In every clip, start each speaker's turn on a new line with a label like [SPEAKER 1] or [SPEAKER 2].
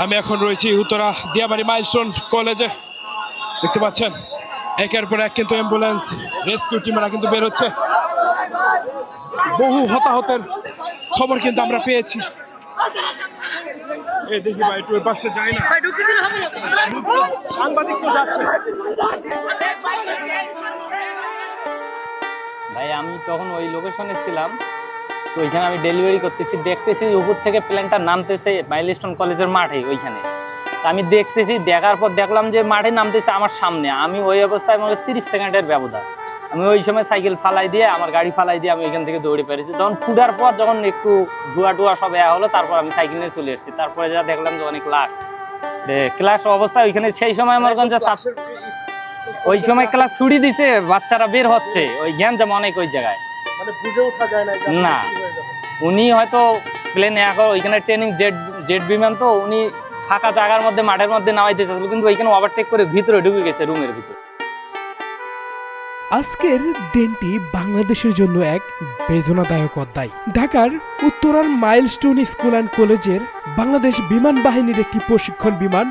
[SPEAKER 1] আমি এখন রয়েছি উত্তরা দিয়াবাড়ি মাইলস্টোন কলেজে। দেখতে পাচ্ছেন, একের পর এক কিন্তু অ্যাম্বুলেন্স রেস্কিউ টিমেরা কিন্তু বেরোচ্ছে বহু হতাহতের খবর কিন্তু আমরা পেয়েছি। এই দেখি ভাই যাই না। সাংবাদিক তো যাচ্ছে।
[SPEAKER 2] ভাই, আমি তখন ওই লোকেশনে ছিলাম। তো ওইখানে আমি ডেলিভারি করতেছি। দেখতেছি উপর থেকে প্লেনটা নামতেছে মাইলস্টোন কলেজের মাঠে ওইখানে। তা আমি দেখতেছি দেখার পর দেখলাম যে মাঠে নামতেছে আমার সামনে। আমি ওই অবস্থায় মনে তিরিশ সেকেন্ডের ব্যবধান। আমি ওই সময় সাইকেল ফালাই দিয়ে আমার গাড়ি ফালাই দিয়ে আমি ওইখান থেকে দৌড়ে পেরেছি। তখন ফুটার পর যখন একটু ধোয়া টুয়া সব এ হলো তারপর আমি সাইকেল নিয়ে চলে এসেছি। তারপরে যা দেখলাম যে অনেক লাশ ক্লাস অবস্থায় ওইখানে সেই সময় আমার গঞ্জে ওই সময় ক্লাস ছুটি দিছে বাচ্চারা বের হচ্ছে। ওই জ্ঞান যেমন অনেক ওই জায়গায়।
[SPEAKER 1] মানে বুঝে ওঠা যায় না।
[SPEAKER 2] না। উনি হয়তো প্লেনে এখন ওইখানে ট্রেনিং জেট জেট বিমান তো উনি ফাঁকা জায়গার মধ্যে, মাঠের মধ্যে নামাইতে চাইছিল, কিন্তু ওইখানে ওভারটেক করে ভিতরে ঢুকে গেছে রুমের ভিতরে।
[SPEAKER 3] আজকের দিনটি বাংলাদেশের জন্য এক বেদনাদায়ক অধ্যায়। ঢাকার উত্তরার মাইলস্টোন স্কুল অ্যান্ড কলেজের বাংলাদেশ বিমান বাহিনীর একটি প্রশিক্ষণ বিমান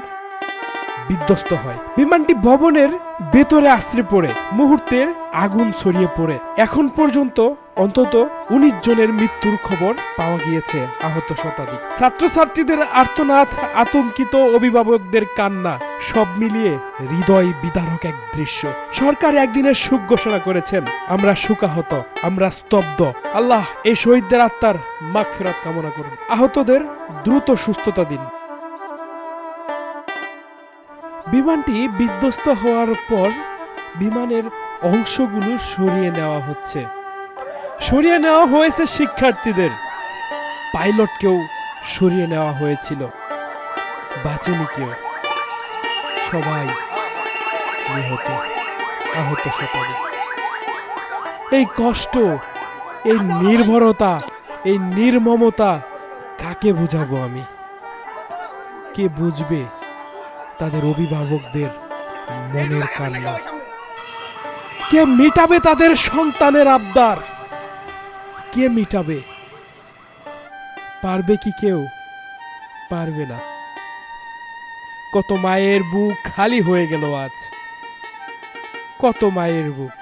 [SPEAKER 3] বিধ্বস্ত হয়। বিমানটি ভবনের ভেতরে আশ্রে পড়ে। মুহূর্তের আগুন ছড়িয়ে পড়ে। এখন পর্যন্ত অন্তত উনিশ জনের মৃত্যুর খবর পাওয়া গিয়েছে আহত শতাধিক। ছাত্রছাত্রীদের আর্তনাদ, আতঙ্কিত অভিভাবকদের কান্না, সব মিলিয়ে হৃদয় বিদারক এক দৃশ্য। সরকার একদিনের সুখ ঘোষণা করেছেন, আমরা সুকাহত আমরা স্তব্ধ। আল্লাহ এই শহীদদের আত্মার মাগফিরাত কামনা করুন। আহতদের দ্রুত সুস্থতা দিন। বিমানটি বিধ্বস্ত হওয়ার পর বিমানের অংশগুলো সরিয়ে নেওয়া হচ্ছে। সরিয়ে নেওয়া হয়েছে শিক্ষার্থীদের। পাইলটকেও সরিয়ে নেওয়া হয়েছিল। বাঁচেনি কেউ সবাই নিহত, আহত শতাধিক এই কষ্ট, এই নির্ভরতা, এই নির্মমতা কাকে বুঝাবো আমি? কে বুঝবে? তাদের অভিভাবকদের মনের কান্না। কে মিটাবে তাদের সন্তানের আবদার? কে মিটাবে? পারবে কি কেউ? পারবে না। কত মায়ের বুক খালি হয়ে গেল আজ। কত মায়ের বুক।